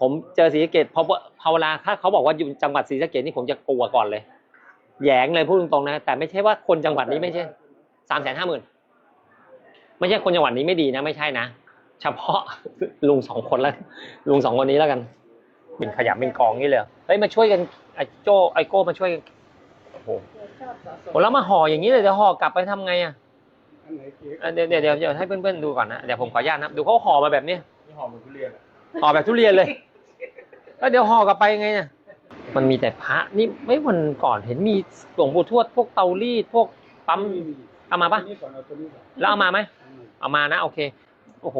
ผมเจอศรีสะเกดพอพอเวลาถ้าเขาบอกว่าอยู่จังหวัดศรีสะเกดนี่ผมจะกลัวก่อนเลยแหยงเลยพูดตรงๆนะ แต่ไม่ใช่ว่าคนจังหวัดนี้ไม่ใช่สามแสนห้าหมื่นไม่ใช่คนจังหวัดนี้ไม่ดีนะ ไม่ใช่นะ เฉพาะลุงสองคนแล้ว ลุงสองคนนี้แล้วกันเป็นขยะเป็นกองนี่เลยเหรอเฮ้ยมาช่วยกันไอ้โจไอ้โก้มาช่วยกันโอ้โหโหแล้วมาห่ออย่างนี้เลยเดี๋ยวห่อกลับไปทำไงอะอันไหนเค้กอะเดี๋ยวเดี๋ยวเดี๋ยวเดี๋ยวให้เพื่อนๆดูก่อนนะเดี๋ยวผมขออนุญาตนะดูเขาห่อมาแบบนี้นี่หอมเหมือนทุเรียนอะห่อแบบทุเรียนเลย แล้วเดี๋ยวห่อกลับไปยังไงเนี่ยมันมีแต่พระนี่ไม่วันก่อนเห็นมีหลวงปู่ทวดพวกเตารีดพวกปั๊มเอามาปะตัวนี้ก่อนเอาตัวนี้ก่อนแล้วเอามาไหมเอามานะ โอเค โอ้โห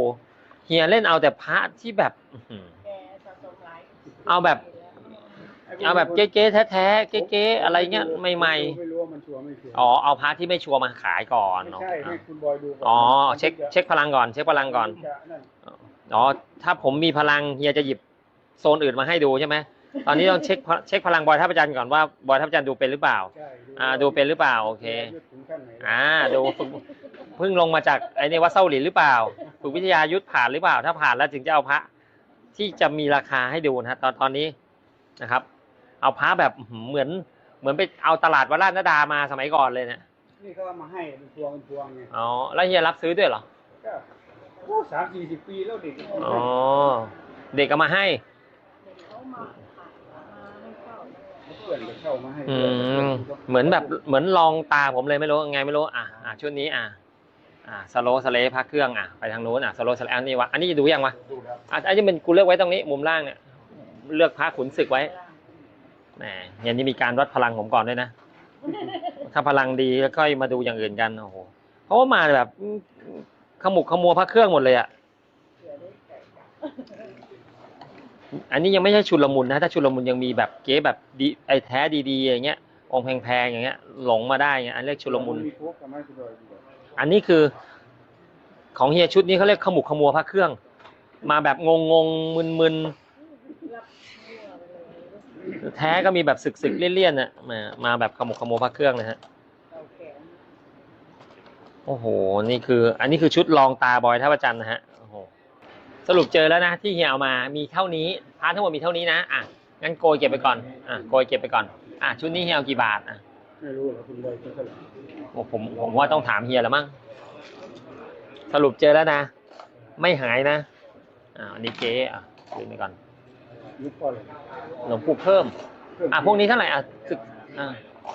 เฮียเล่นเอาแต่พระที่แบบอื้อหือเอาแบบ เอาแบบเก๊ๆแท้ๆเก๊ๆอะไรเงี้ยใหม่ไม่รู้ว่ามันชัวร์ไม่ชัวร์ๆอ๋อเอาพระที่ไม่ชัวร์มาขายก่อนไม่ใช่ให้คุณบอยดูก่นอ๋อเช็คเช็คพลังก่อน เช็คพลังก่อนจะนั่นอ๋อถ้าผมมีพลังเฮียจะหยิบ โซนอื่นมาให้ดูใช่ไหมตอนนี้ต้องเช็คเช็คพลังบอยท่าประจันทร์ก่อนว่าบอยท่าประจันทร์ดูเป็นหรือเปล่า ใช่อ่าดูเป็นหรือเปล่าโอเค ยุทธถึงขั้นไหนอ่าดูฝึกเพิ่งลงมาจากไอ้นี่วัดเส้าหลินหรือเปล่าฝึกวิทยายุทธผ่านหรือเปล่า ถ้าผ่านแล้วถึงจะเอาพระที่จะมีราคาให้ดูนะฮะตอนตอนนี้นะครับ เอาพระแบบอื้อหือเหมือนเหมือนไปเอาตลาดวัดราชนดามาสมัยก่อนเลยเนี่ยนี่เขาเอามาให้เป็นพวงเป็นพวงไงอ๋อแล้วเฮียรับซื้อด้วยเหรอก็โอ้สามสี่สิบปีแล้วเด็กอ๋อเด็กเอามาให้ เพื่อนก็เข้ามาให้อืมเหมือนแบบเหมือนลองตาผมเลยไม่รู้ไงไม่รู้อะอะชุดนี้อะอะสโลสเลพักเครื่องอะไปทางนู้นอะสโลสเลอันนี้วะอันนี้ดูยังวะดูแล้วอะอันนี้เป็นกูเลือกไว้ตรงนี้มุมล่างเนี่ยเลือกพระขุนศึกไว้แหมเห็นนี่มีการวัดพลังผมก่อนด้วยนะถ้าพลังดีแล้วค่อยมาดูอย่างอื่นกันโอ้โหเพราะว่ามาแบบขมุกขมัวพระเครื่องหมดเลยอะ อันนี้ยังไม่ใช่ชุลมุนนะถ้าชุลมุนยังมีแบบเก๊แบบดีไอแท้ดีๆอย่างเงี้ยองค์แพงๆอย่างเงี้ยหลงมาได้เงี้ยอันเรียกชุลมุนมีพวกกับไม้คุณบอยดูก่อนอันนี้คือ ของเฮียชุดนี้เขาเรียกขมุกขมัวพระเครื่อง มาแบบงงงๆมึนๆแท้ก็มีแบบสึกๆเลี่ยนๆน่ะมามาแบบขมุกขมัวพระเครื่องนะฮะโอ้โหนี่คือ อันนี้คือชุดลองตาบอยท่าประจันนะฮะ สรุปเจอแล้วนะที่เฮียเอามามีเท่านี้พาร์ททั้งหมดมีเท่านี้นะอะงั้นโกยเก็บไปก่อนอะโกยเก็บไปก่อนอะชุดนี้เฮียเอากี่บาทอะไม่รู้เหรอคุณบอยคิดเท่าไหร่โอ้ผมผมว่าต้องถามเฮียแล้วมั้งสรุปเจอแล้วนะ ไม่หายนะอ่าอันนี้เจ๊อะดูไปก่อนยุคก่อนเลยหลวงปู่เพิ่มอะพวกนี้เท่าไหร่อะศึกอะ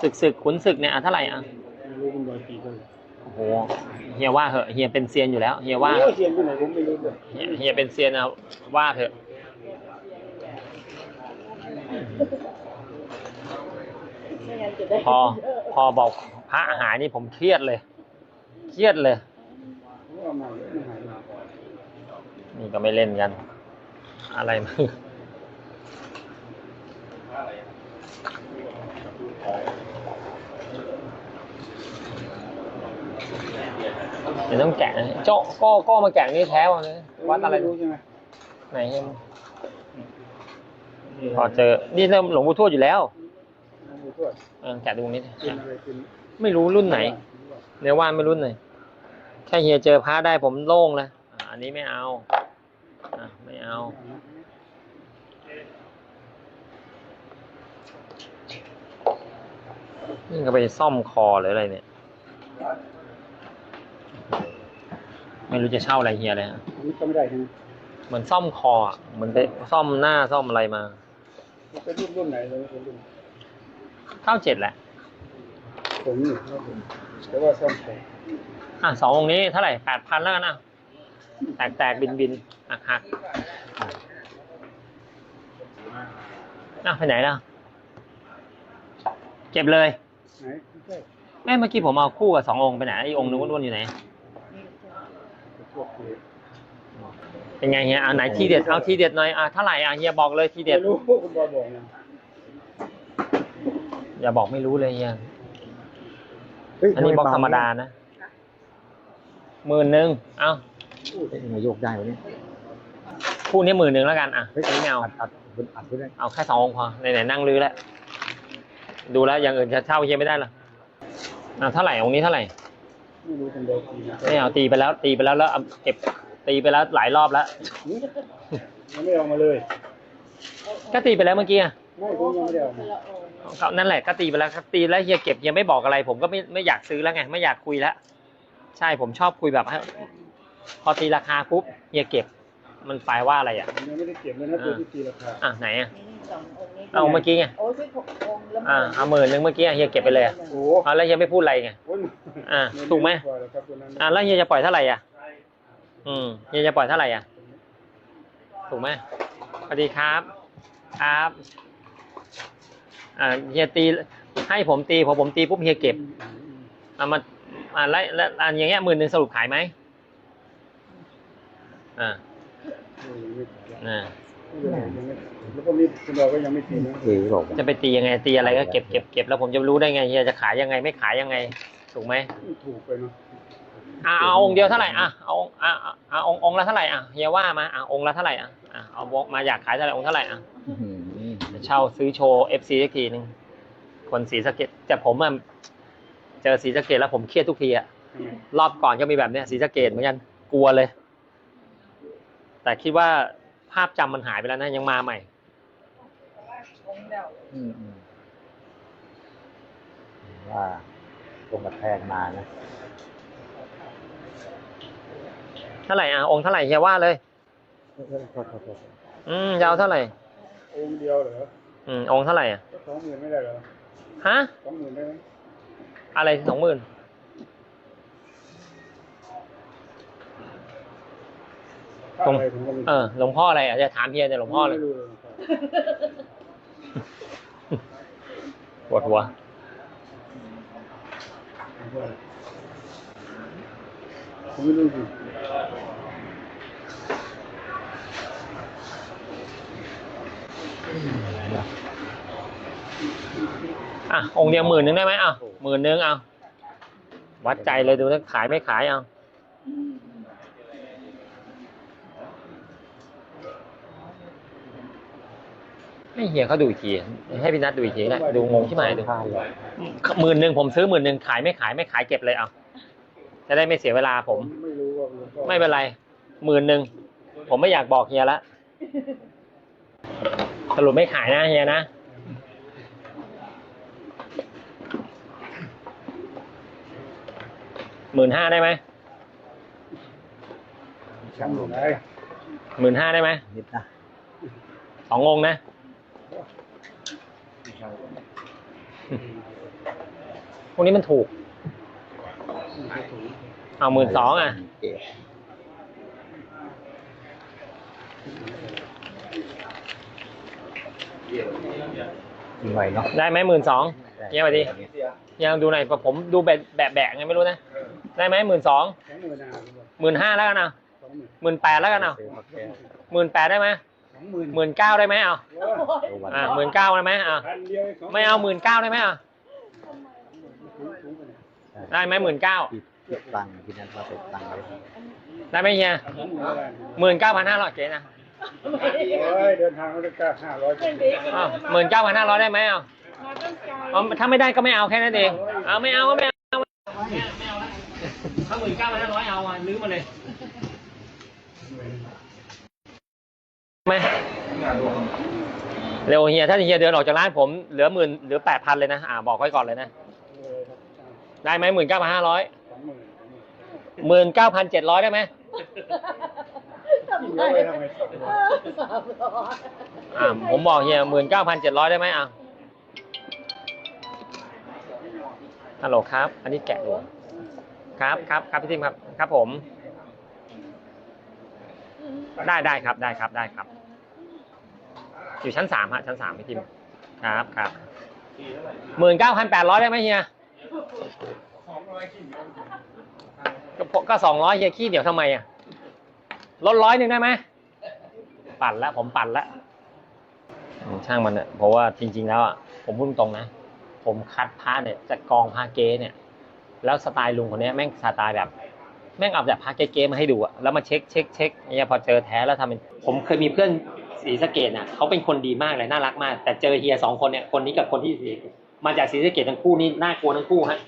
ศึกศึกขุนศึกเนี่ยอะเท่าไหร่อะไม่รู้คุณบอยกี่เท่าไหร่ โอ้โหเฮียว่าเหอะเฮียเป็นเซียนอยู่แล้วเฮียว่าโอ้ยเชียนที่ไหนผมไม่รู้เลยเฮียเฮียเป็นเซียนนะว่าเถอะพอพอบอกพระหายนี่ผมเครียดเลย เครียดเลยว่ามาไม่หายมา นี่ก็ไม่เล่นกัน อะไรมา เดี๋ยวต้องแกะนะโจ้ก็ก็มาแกะนี่แท้ว่ะเลยวัดอะไรม่รู้ใช่ไหมไหนพอเจอ นี่เริ่มหลวงปู่ทวดอยู่แล้วไม่รู้ด้วยเออแกะดูตรงนี้ดิเป็นอะไรเป็นไม่รู้รุ่นไหนเนื้อว่านไม่รุ่นไหนแค่เฮียเจอพระได้ผมโล่งเลยอะอันนี้ไม่เอาอะไม่เอานี่ก็ไปซ่อมคอหรืออะไรเนี่ย ไม่รู้จะเช่าอะไรเฮียเลยฮะอันนี้ก็ไม่ได้ใช่ไหมเหมือนซ่อมคออะเหมือนไปซ่อมหน้าซ่อมอะไรมาเป็นรุ่นรุ่นไหนเลยเป็นรุ่นเก้าเจ็ดแหละผมนี่ครับผมแต่ว่าซ่อมแข็งอะสององค์นี้เท่าไหร่แปดพันแล้วกันอะแตกแตกบินบินหักหักอะไปไหนล่ะเก็บเลยไหนไม่ใช่ แม่เมื่อกี้ผมเอาคู่กับสององค์ไปไหนไอ้องค์นึงอ้วนๆอยู่ไหนพวก เด็กเป็นไงเฮียเอาไหนทีเด็ดเอาทีเด็ดหน่อยอะเท่าไหร่อะเฮียบอกเลยทีเด็ดไม่รู้คุณบอยบอกนะอย่าบอกไม่รู้เลยเฮียเฮ้ยอันนี้บล็อกธรรมดานะหมื่นหนึ่งเอาเฮ้ยมาโยกได้วะเนี่ยคู่นี้หมื่นหนึ่งแล้วกันอะอันนี้ไม่เอาอัดอัดคุณอัดไม่ได้เอาแค่สององค์พอไหนๆนั่งลื้อแล้วดูแล้วอย่างอื่นจะเช่าเฮียไม่ได้หรออะเท่าไหร่องค์นี้เท่าไหร่ ไม่รู้คุณบอยกี่นะไม่เอาตีไปแล้ว ตีไปแล้วแล้วเอาเก็บตีไปแล้วหลายรอบแล้วยังไม่เอามาเลยก็ตีไปแล้วเมื่อกี้อะไม่ผมยังไม่ได้เอามาก็นั่นแหละก็ตีไปแล้วครับตีแล้วเฮียเก็บเฮียไม่บอกอะไร ผมก็ไม่ไม่อยากซื้อแล้วไง ไม่อยากคุยแล้ว ใช่ผมชอบคุยแบบให้พอตีราคาปุ๊บเฮียเก็บ มันแปลว่าอะไรอะผมยังไม่ได้เก็บเลยนะตัวที่ตีราคาอะไหนอะสององค์นี้เอาเมื่อกี้ไงโอ้ยพี่หกองค์แล้วอ่าเอาหมื่นหนึ่งเมื่อกี้เฮียเก็บไปเลยอะโอ้เอาแล้วเฮียไม่พูดอะไรไงโหอ่าถูกไหมกว่าแล้วครับตัวนั้นอะแล้วเฮียจะปล่อยเท่าไหร่อะ อืมเฮียจะปล่อยเท่าไหร่อะ ถูกไหมสวัสดีครับครับอ่าเฮียตีให้ผมตีพอผมตีปุ๊บเฮียเก็บอะมาอ่าแล้วแล้วอันอย่างเงี้ยหมื่นหนึ่งสรุปขายไหมอ่า อ่าแล้วก็มีคุณเราก็ยังไม่ตีนะเออบอกจะไปตียังไงตีอะไรก็เก็บเก็บเก็บแล้วผมจะรู้ได้ไงเฮียจะขายยังไงไม่ขายยังไง ถูกไหมถูกไปเนาะเอาองค์เดียวเท่าไหร่อะเอาอะอะอะองค์องค์ละเท่าไหร่อะเฮียว่ามาอะองค์ละเท่าไหร่อะอะเอาบอกมาอยากขายเท่าไหร่องค์เท่าไหร่อะจะเช่าซื้อโชว์เอฟซีสักทีหนึ่งคนสีสะเก็ดแต่ผมอะเจอสีสะเก็ดแล้วผมเครียดทุกทีอะรอบก่อนก็มีแบบเนี้ยสีสะเกดเหมือนกันกลัวเลย แต่คิดว่าภาพจำมันหายไปแล้วนะยังมาใหม่ องค์เดียวอืมอืมว่าตรงกระแทกมานะเท่าไหร่อะองค์เท่าไหร่เฮียว่าเลย โทษโทษโทษโทษอืมยาวเท่าไหร่ องค์เดียวเหรออืมองค์เท่าไหร่อะสองหมื่นไม่ได้เหรอฮะ สองหมื่นได้ไหมอะไรสองหมื่น ตรงอะไรผมก็ไม่เออหลวงพ่ออะไรอะจะถามเฮียแต่หลวงพ่อเลยไม่รู้เลยครับปวดหัวผมไม่รู้จริงอะองค์เดียวหมื่นหนึ่งได้ไหมอะหมื่นหนึ่งเอาวัดใจเลยดูนะขายไม่ขายเอา ให้เฮียเขาดูอีกทีให้พี่นัทดูอีกทีนะดูงงที่หมายดูพลาดเลยหมื่นหนึ่งผมซื้อหมื่นหนึ่งขายไม่ขายไม่ขายเก็บเลยเอาจะได้ไม่เสียเวลาผม ไม่รู้ว่าหลวงพ่อไม่เป็นไรหมื่นหนึ่งผมไม่อยากบอกเฮียละสรุปไม่ขายนะเฮียนะหมื่นห้าได้ไหมช่างหมดเลยหมื่นห้าได้ไหมนิดนะสององค์นะ พวกนี้มันถูก เอาหมื่นสองอะเก๋อีกหน่อยเนาะได้ไหมหมื่นสองเฮียสวัสดีเฮียลองดูหน่อยผมดูแบบแบบแบกไงไม่รู้นะ ได้ไหมหมื่นสองสองหมื่นอะหมื่นห้าแล้วกันเอาสองหมื่นหมื่นแปดแล้วกันเอาซื้อมาแค่หมื่นแปดได้ไหม สองหมื่นหมื่นเก้าได้ไหมเอาโอ้ยตัววันอ่าหมื่นเก้าได้ไหมอ่าพันเดียวงสงไม่เอาหมื่นเก้าได้ไหมอะสูงสูงไปเนี่ยได้ไหมหมื่นเก้าที่เก็บตังค์ที่นั่นว่าเก็บตังค์ไว้ได้ไหมเฮียเอาสองหมื่นแล้วกันหมื่นเก้าพันห้าร้อยเก๋นะโอ้ยเดินทางมาได้ก้าห้าร้อยอ้าวหมื่นเก้าพันห้าร้อยได้ไหมเอาเอาถ้าไม่ได้ก็ไม่เอาแค่นั้นเองเอาไม่เอาก็ไม่เอาไม่เอาละถ้าหมื่นเก้าพันห้าร้อยเอาอะลื้อมาเลย ไหมเร็วเฮียถ้าเฮียเดินออกจากร้านผมเหลือหมื่นเหลือแปดพันเลยนะอ่าบอกไว้ก่อนเลยนะได้ไหมหมื่นเก้าพันห้าร้อยหมื่นเก้าพันเจ็ดร้อยได้ไหมที่เหลือไว้ทำไมสองหมื่นสามร้อยอ่าผมบอกเฮียหมื่นเก้าพันเจ็ดร้อยได้ไหมอะฮัลโหลครับ อันนี้แกะหลวงครับครับครับพี่ทิมครับครับผม ได้ได้ครับได้ครับได้ครับ อยู่ชั้นสามฮะชั้นสามพี่ทิมครับครับหมื่นเก้าพันแปดร้อยได้ไหมเฮียก็ก็สองร้อยเฮียขี้เดี๋ยวทำไมอะลดร้อยหนึ่งได้ไหมปั่นแล้วผมปั่นแล้วช่างมันเนอะเพราะว่าจริง ๆ แล้วอะผมพูดตรงนะ ผมคัดผ้าเนี่ยจากกองผ้าเกเนี่ย แล้วสไตล์ลุงคนนี้แม่งสไตล์แบบ แม่งเอาแบบผ้าเก๊ๆมาให้ดูอะแล้วมาเช็คเช็คเช็คเนี่ยพอเจอแท้แล้วทำเป็นผมเคยมีเพื่อนศรีสะเกดน่ะเขาเป็นคนดีมากเลยน่ารักมาก แต่เจอเฮียสองคนเนี่ยคนนี้กับคนที่ศรีมาจากศรีสะเกดทั้งคู่นี่น่ากลัวทั้งคู่ฮะ